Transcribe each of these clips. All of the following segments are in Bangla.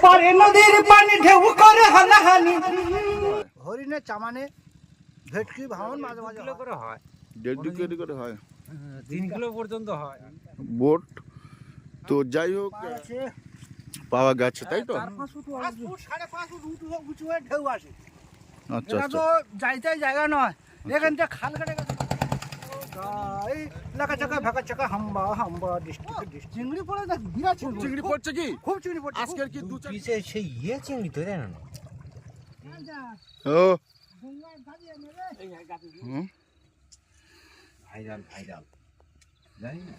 ওপারে নদীর পানি ঢেউ করে হানাহানি। হরিণে চামানে ভেটকি ভাঙন মাঝে মাঝে কিলো করে হয়। দেড় দু কেজি করে হয়। তিন কিলো পর্যন্ত হয়। বোট। তো যাই হোক পাওয়া গেছে তাই তো? সাড়ে পাঁচ ফুট উঁচু হয়ে- ঢেউ আসে। আচ্ছা আচ্ছা। তো যাইতে জায়গা নয়। এখান থেকে খাল কেটে গেছে। এই লাকা চাকা ভাকা চাকা হাম্বা হাম্বা ডিস্ট্রিক্ট ডিস্ট্রিক্ট। চিংড়ি পড়ে দেখ বিরাট চিংড়ি। চিংড়ি পড়ছে কি? খুব চিংড়ি পড়ছে আজকের কি দু পিছে সেই ইয়ে চিংড়ি তো জানো না? ও। Viral viral. জানি না।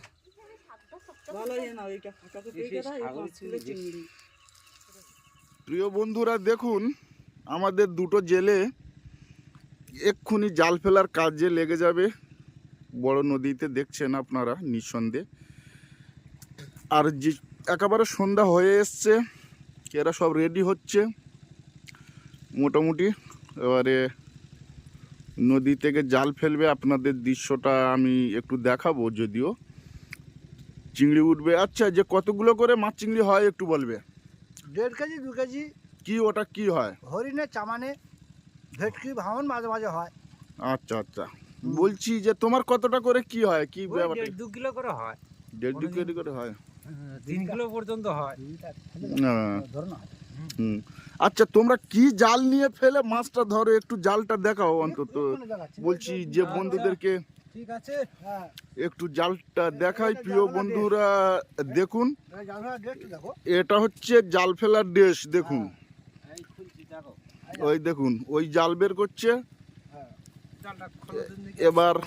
প্রিয় বন্ধুরা দেখুন আমাদের দুটো জেলে এক্ষুনি জাল ফেলার কাজে লেগে যাবে। বড় নদীতে দেখছেন আপনারা নিঃসন্দেহে। আর যে একেবারে সন্ধ্যা হয়ে এসছে এরা সব রেডি হচ্ছে। মোটামুটি এবারে নদী থেকে জাল ফেলবে আপনাদের দৃশ্যটা আমি একটু দেখাবো যদিও। চিংড়ি উঠবে। আচ্ছা যে কতগুলো করে মাছ চিংড়ি হয় একটু বলবে? দেড় কেজি দু কেজি। কি ওটা কি হয়? হরিণে চামানে ভেটকি ভাঙন মাঝে মাঝে হয়। আচ্ছা আচ্ছা। বলছি যে তোমার কতটা করে কি হয়? কি ব্যাপারটা দু কিলো করে হয়। দেড় দু কেজি করে হয়? তিন কিলো পর্যন্ত হয়। হ্যাঁ, ধর না। হুম। আচ্ছা তোমরা কি জাল নিয়ে ফেলে? মাছটা ধরো একটু জালটা দেখাও অন্তত। বলছি যে বন্ধুদেরকে। ঠিক আছে হ্যাঁ। একটু জালটা দেখাই প্রিয় বন্ধুরা। দেখুন। এটা হচ্ছে জাল ফেলার ড্রেস দেখুন। দেখো। ওই দেখুন ওই জাল বের করছে হ্যাঁ জালটা খোলার জন্য কি এবার-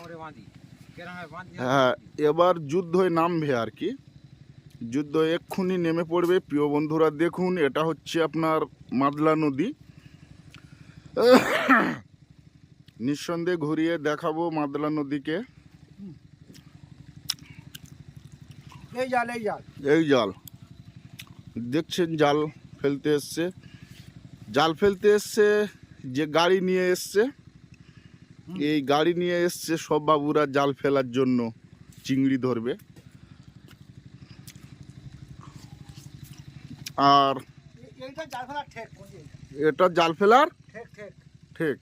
হ্যাঁ এবার যুদ্ধই নামবে আর কি। যুদ্ধ এক্ষুনি নেমে পড়বে। প্রিয় বন্ধুরা দেখুন এটা হচ্ছে আপনার মাদলা নদী। নিঃসন্দেহে ঘুরিয়ে দেখাবো মাদলা নদীকে। এই জাল এই জাল। এই জাল। দেখছেন জাল ফেলতে এসছে। জাল ফেলতে এসছে যে গাড়ি নিয়ে এসছে এই গাড়ি নিয়ে এসছে সব বাবুরা জাল ফেলার জন্য চিংড়ি ধরবে। আর? এটা জাল ফেলার? ঠেক ঠেক। ঠিক।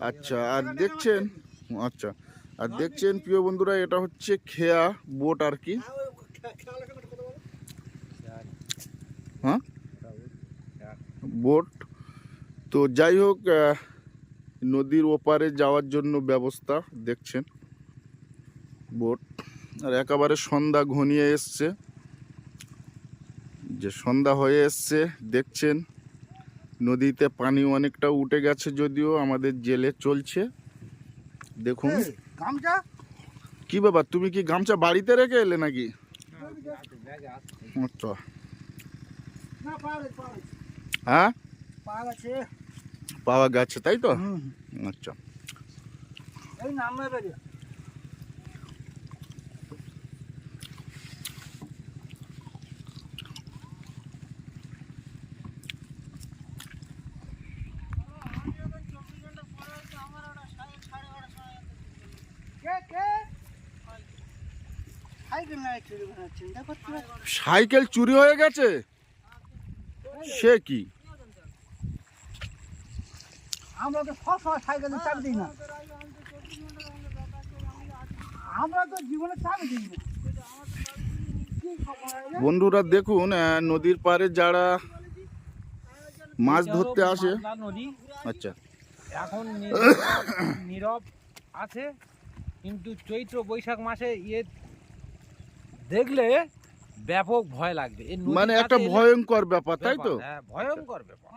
আচ্ছা আর দেখছেন? আচ্ছা আর দেখছেন প্রিয় বন্ধুরা এটা হচ্ছে খেয়া বোট আর কি। হ্যাঁ। হ্যাঁ? বোট। তো যাই হোক নদীর ওপারে যাওয়ার জন্য ব্যবস্থা দেখছেন বোট। আর একেবারে সন্ধ্যা ঘনিয়ে এসছে। যে সন্ধ্যা হয়ে এসছে দেখছেন নদীতে পানি অনেকটা উঠে গেছে যদিও আমাদের জেলে চলছে। দেখুন। গামছা? কি বাবা তুমি কি গামছা বাড়িতে রেখে এলে নাকি? আচ্ছা। হ্যাঁ? পাওয়া গেছে তাই তো? আচ্ছা। সাইকেল চুরি হয়ে গেছে? সে কি? আমরা তো সবসময় সাইকেলে চাবি দিই না। আমরা তো জীবনে চাবি দিই না? বন্ধুরা দেখুন নদীর পাড়ে যারা মাছ ধরতে আসে নদী। আচ্ছা। এখন নীরব- নীরব আছে কিন্তু চৈত্র বৈশাখ মাসে ইয়ে দেখলে ব্যাপক ভয় লাগবে। মানে একটা ভয়ঙ্কর ব্যাপার তাই তো? হ্যাঁ, ভয়ঙ্কর ব্যাপার।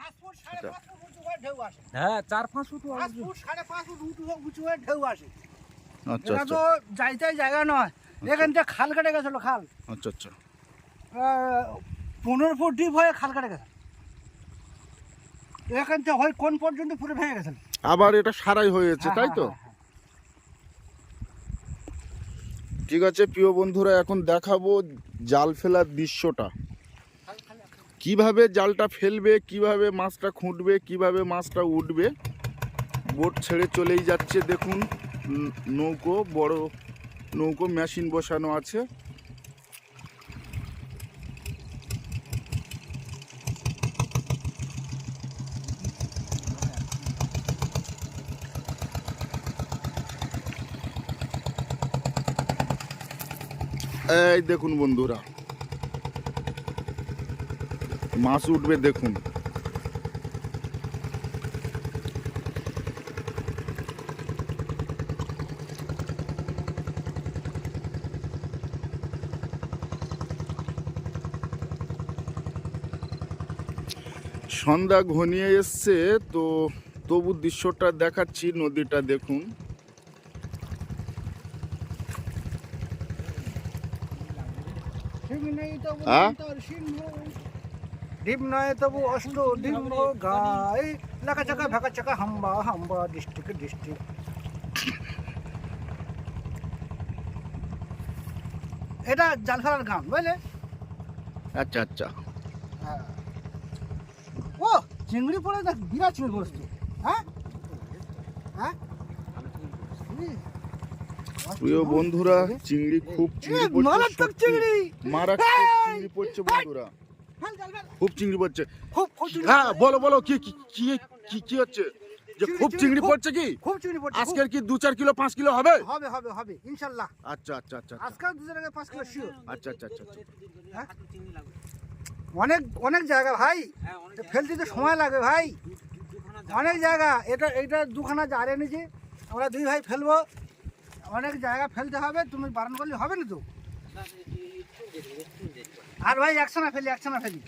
হয়ে ঢেউ আসে হ্যাঁ চার পাঁচ ফুট পাঁচ ফুট সাড়ে পাঁচ ফুট উঁচু উঁচু হয়ে ঢেউ আসে। আচ্ছা এটা আচ্ছা। তো যাইতে জায়গা নয়। এখান থেকে খাল কেটে গেছিল খাল। আচ্ছা আচ্ছা। পনেরো ফুট ডিপ হয়ে খাল কেটে গেছে। এখান থেকে হয় কোন পর্যন্ত পুরো ভেঙে গেছে? আবার এটা সারাই হয়েছে হ্যাঁ, তাই তো? হ্যাঁ, হ্যাঁ, ঠিক আছে প্রিয় বন্ধুরা এখন দেখাবো জাল ফেলার দৃশ্যটা। কীভাবে জালটা ফেলবে, কীভাবে মাছটা খুঁটবে, কীভাবে মাছটা উঠবে, বোট ছেড়ে চলেই যাচ্ছে। দেখুন নৌকো, বড় নৌকো, মেশিন বসানো আছে। এই দেখুন বন্ধুরা মাছ উঠবে দেখুন সন্ধ্যা ঘনিয়ে এসছে তো তবু দৃশ্যটা দেখাচ্ছি নদীটা দেখুন হ্যাঁ? ডিম নয় তবু অষ্ট ডিম্ব গাই। লাকা চাকা ভাকা চাকা হাম্বা হাম্বা ডিস্ট্রিক্ট ডিস্ট্রিক্ট এটা জাল ফেলার গান বুঝলে? আচ্ছা আচ্ছা। হ্যাঁ। ও চিংড়ি পড়ে দেখ বিরাট চিংড়ি পড়েছে হ্যাঁ? হ্যাঁ? প্রিয় বন্ধুরা চিংড়ি খুব চিংড়ি মারাত্মক চিংড়ি। মারাত্মক চিংড়ি পড়ছে বন্ধুরা। খুব চিংড়ি পড়ছে। খুব খুব হ্যাঁ বলো বলো কি কি কি কি হচ্ছে? যে খুব চিংড়ি, পড়ছে কি? খুব চিংড়ি পড়ছে। আজকের কি দু চার কিলো পাঁচ কিলো হবে? হবে হবে হবে ইনশাল্লাহ। আচ্ছা আচ্ছা আচ্ছা আজকাল দুজন আগে পাঁচ কিলো শিওর আচ্ছা আচ্ছা আচ্ছা আচ্ছা। হ্যাঁ? অনেক অনেক জায়গা ভাই। ফেলতে তো সময় লাগে ভাই। অনেক জায়গা এটা এটা দুখানা জাল এনেছি আমরা দুই ভাই ফেলব। অনেক জায়গা ফেলতে হবে তুমি বারণ করলে হবে না তো? আর ভাই একশো না ফেলি একশো না ফেলি।